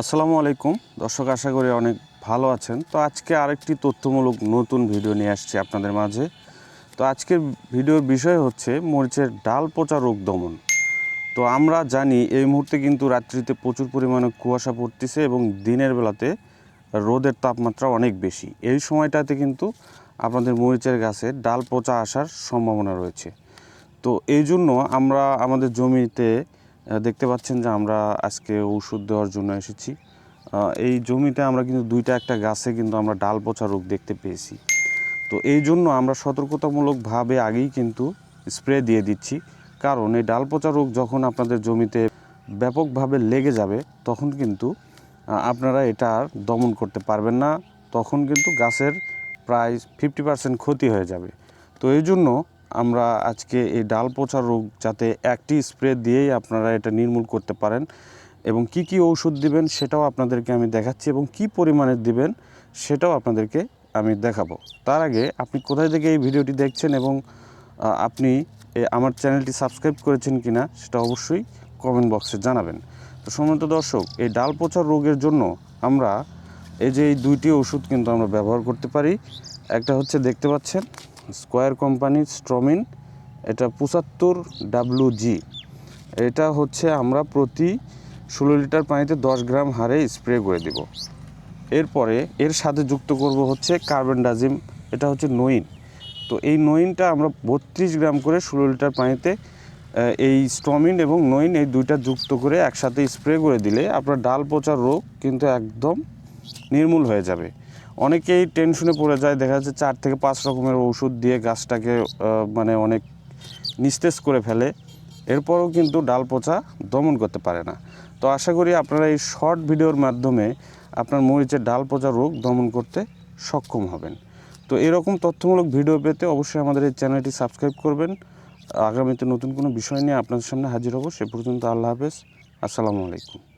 আসসালামু আলাইকুম। দর্শক, আশা করি অনেক ভালো আছেন। তো আজকে আরেকটি তথ্যমূলক নতুন ভিডিও নিয়ে আসছি আপনাদের মাঝে। তো আজকের ভিডিওর বিষয় হচ্ছে মরিচের ডাল পচা রোগ দমন। তো আমরা জানি এই মুহূর্তে কিন্তু রাত্রিতে প্রচুর পরিমাণে কুয়াশা পড়তেছে এবং দিনের বেলাতে রোদের তাপমাত্রা অনেক বেশি। এই সময়টাতে কিন্তু আপনাদের মরিচের গাছে ডাল পচা আসার সম্ভাবনা রয়েছে। তো এই জন্য আমরা আমাদের জমিতে দেখতে পাচ্ছেন যে আমরা আজকে ওষুধ দেওয়ার জন্য এসেছি। এই জমিতে আমরা কিন্তু দুইটা একটা গাছে কিন্তু আমরা ডাল পচা রোগ দেখতে পেয়েছি। তো এই জন্য আমরা সতর্কতামূলকভাবে আগেই কিন্তু স্প্রে দিয়ে দিচ্ছি। কারণ এই ডাল পচা রোগ যখন আপনাদের জমিতে ব্যাপকভাবে লেগে যাবে, তখন কিন্তু আপনারা এটা দমন করতে পারবেন না। তখন কিন্তু গাছের প্রায় ফিফটি পার্সেন্ট ক্ষতি হয়ে যাবে। তো এই জন্য আমরা আজকে এই ডাল পচা রোগ যাতে একটি স্প্রে দিয়েই আপনারা এটা নির্মূল করতে পারেন এবং কি কি ঔষধ দিবেন সেটাও আপনাদেরকে আমি দেখাচ্ছি এবং কি পরিমাণে দিবেন সেটাও আপনাদেরকে আমি দেখাবো। তার আগে আপনি কোথায় থেকে এই ভিডিওটি দেখছেন এবং আপনি আমার চ্যানেলটি সাবস্ক্রাইব করেছেন কিনা সেটা অবশ্যই কমেন্ট বক্সে জানাবেন। তো সম্মানিত দর্শক, এই ডাল পচা রোগের জন্য আমরা এই যে এই দুইটি ওষুধ কিন্তু আমরা ব্যবহার করতে পারি। একটা হচ্ছে দেখতে পাচ্ছেন স্কোয়ার কোম্পানির স্ট্রমিন, এটা পঁচাত্তর ডাব্লু জি এটা হচ্ছে আমরা প্রতি ষোলো লিটার পানিতে দশ গ্রাম হারে স্প্রে করে দেব। এরপরে এর সাথে যুক্ত করব হচ্ছে কার্বনডাজিম এটা হচ্ছে নইন। তো এই নইনটা আমরা বত্রিশ গ্রাম করে ষোলো লিটার পানিতে এই স্টমিন এবং নইন এই দুইটা যুক্ত করে একসাথে স্প্রে করে দিলে আপনার ডাল পচার রোগ কিন্তু একদম নির্মূল হয়ে যাবে। অনেকেই টেনশনে পড়ে যায়। দেখা যাচ্ছে চার থেকে পাঁচ রকমের ওষুধ দিয়ে গাছটাকে মানে অনেক নিস্তেজ করে ফেলে। এরপরও কিন্তু ডাল পচা দমন করতে পারে না। তো আশা করি আপনারা এই শর্ট ভিডিওর মাধ্যমে আপনার মরিচের ডাল পচা রোগ দমন করতে সক্ষম হবেন। তো এরকম তথ্যমূলক ভিডিও পেতে অবশ্যই আমাদের এই চ্যানেলটি সাবস্ক্রাইব করবেন। আগামীতে নতুন কোনো বিষয় নিয়ে আপনাদের সামনে হাজির হব, সে পর্যন্ত আল্লাহ হাফেজ। আসসালামু আলাইকুম।